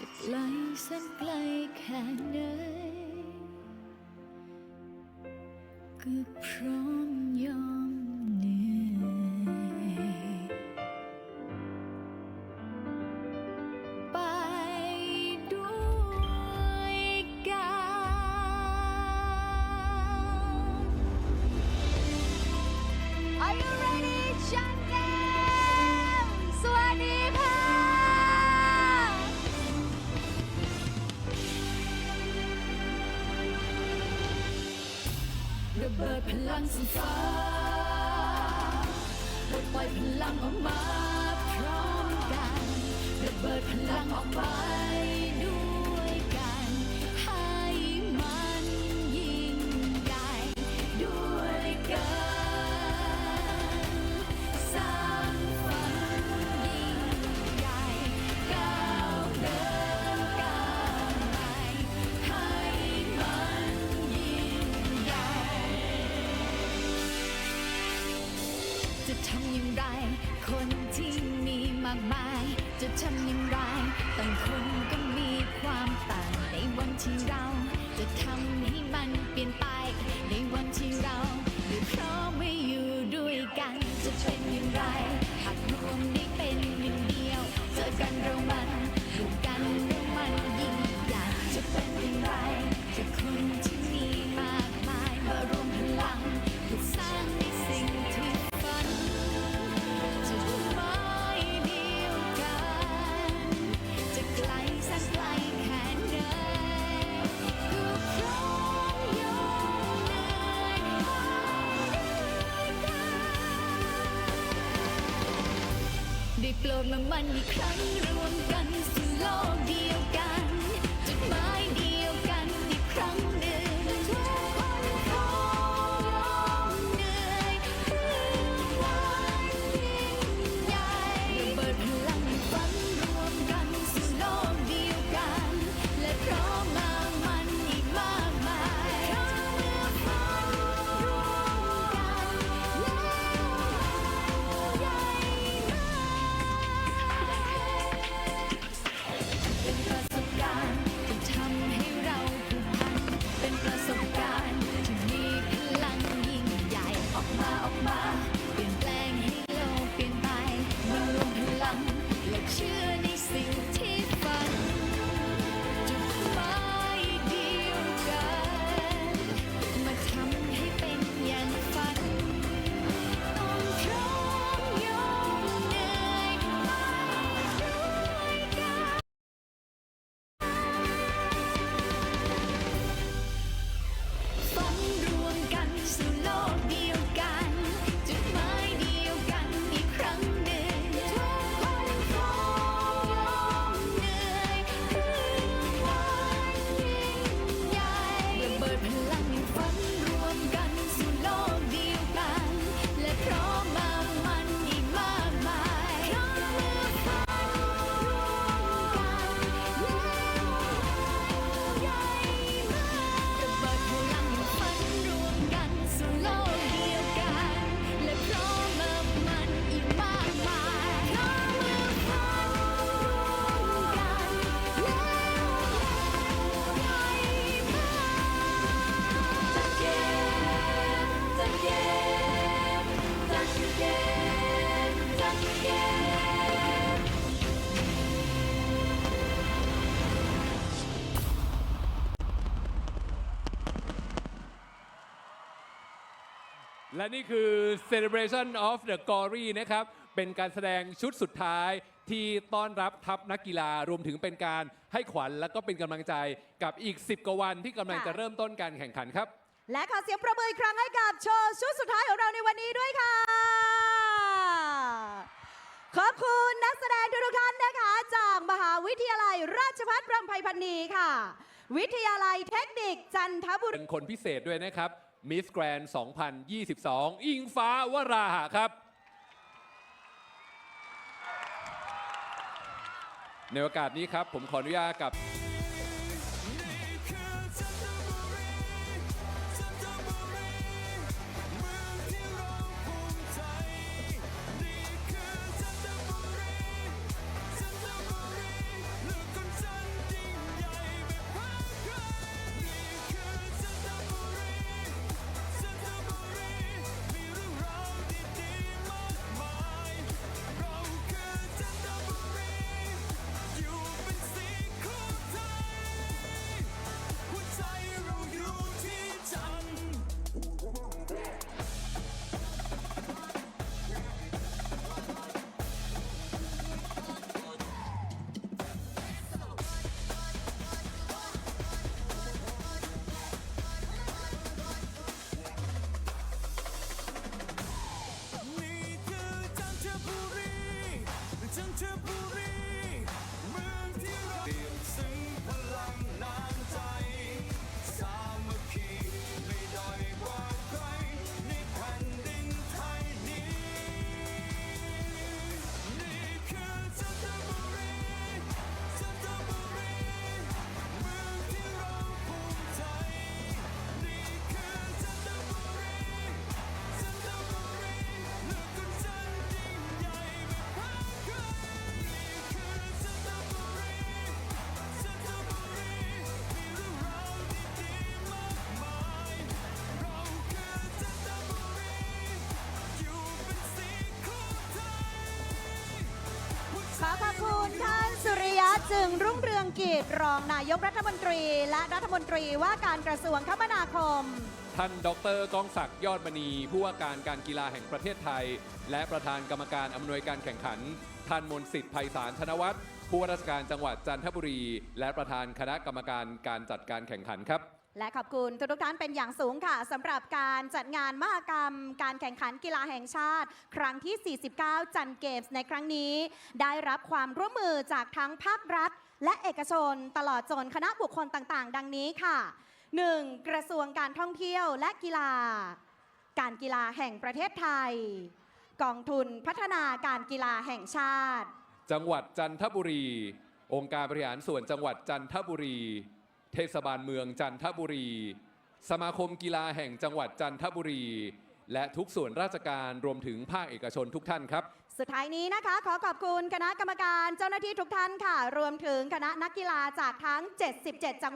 จะไกลแสนไกลแค่ไหน สีฟ้าระปล่อยพลังออกมาพร้อมกันระเบิดพลังออกไป จะทำอย่างไร คนที่มีมากมาย จะทำอย่างไรต่างคนก็มีความต่างในวันที่เรา จะทำให้มันเปลี่ยนไป ในวันที่เรา โปรดมามันอีกครั้งรวมกันสู่โลกเดียว และนี่คือ Celebration of the Glory นะครับ เป็นการแสดงชุดสุดท้ายที่ต้อนรับทัพนักกีฬารวมถึงเป็นการให้ขวัญและก็เป็นกำลังใจกับอีก 10 กว่าวันที่กำลังค่ะจะเริ่มต้นการแข่งขันครับ และขอเสียงประมืออีกครั้งให้กับโชว์ชุดสุดท้ายของเราในวันนี้ด้วยค่ะ ขอบคุณนักแสดงทุกๆท่านนะคะ จากมหาวิทยาลัยราชภัฏรำไพพันนีค่ะ วิทยาลัยเทคนิคจันทบุรี เป็นคนพิเศษด้วยนะครับ มิสแกรนด์2022 อิงฟ้าวราหะครับ ในโอกาสนี้ครับ ผมขออนุญาตกับ จึงรุ่งเรืองกิจรองนายกรัฐมนตรี และรัฐมนตรีว่าการกระทรวงคมนาคม ท่านดรกองศักดิ์ยอดมณี ผู้ว่าการการกีฬาแห่งประเทศไทย และประธานกรรมการอำนวยการแข่งขัน ท่านมนสิทธิ์ไพศาลธนวัฒน์ผู้ว่าราชการจังหวัดจันทบุรี และประธานคณะกรรมการการจัดการแข่งขันครับ และขอบคุณทุกท่านเป็นอย่างสูงค่ะสำหรับการจัดงานมหกรรม การแข่งขันกีฬาแห่งชาติ ครั้งที่ 49 จันเกมส์ในครั้งนี้ ได้รับความร่วมมือจากทั้งภาครัฐ และเอกชนตลอดจนคณะบุคคลต่างๆ ดังนี้ค่ะ 1. กระทรวงการท่องเที่ยวและกีฬา การกีฬาแห่งประเทศไทย กองทุนพัฒนาการกีฬาแห่งชาติ จังหวัดจันทบุรี องค์การบริหารส่วนจังหวัดจันทบุรี เทศบาลเมืองจันทบุรี สมาคมกีฬาแห่งจังหวัดจันทบุรี และทุกส่วนราชการรวมถึงภาคเอกชนทุกท่านครับ สุดท้ายนี้นะคะ ขอขอบคุณคณะกรรมการเจ้าหน้าที่ทุกท่านค่ะ รวมถึงคณะนักกีฬาจากทั้ง 77 จังหวัด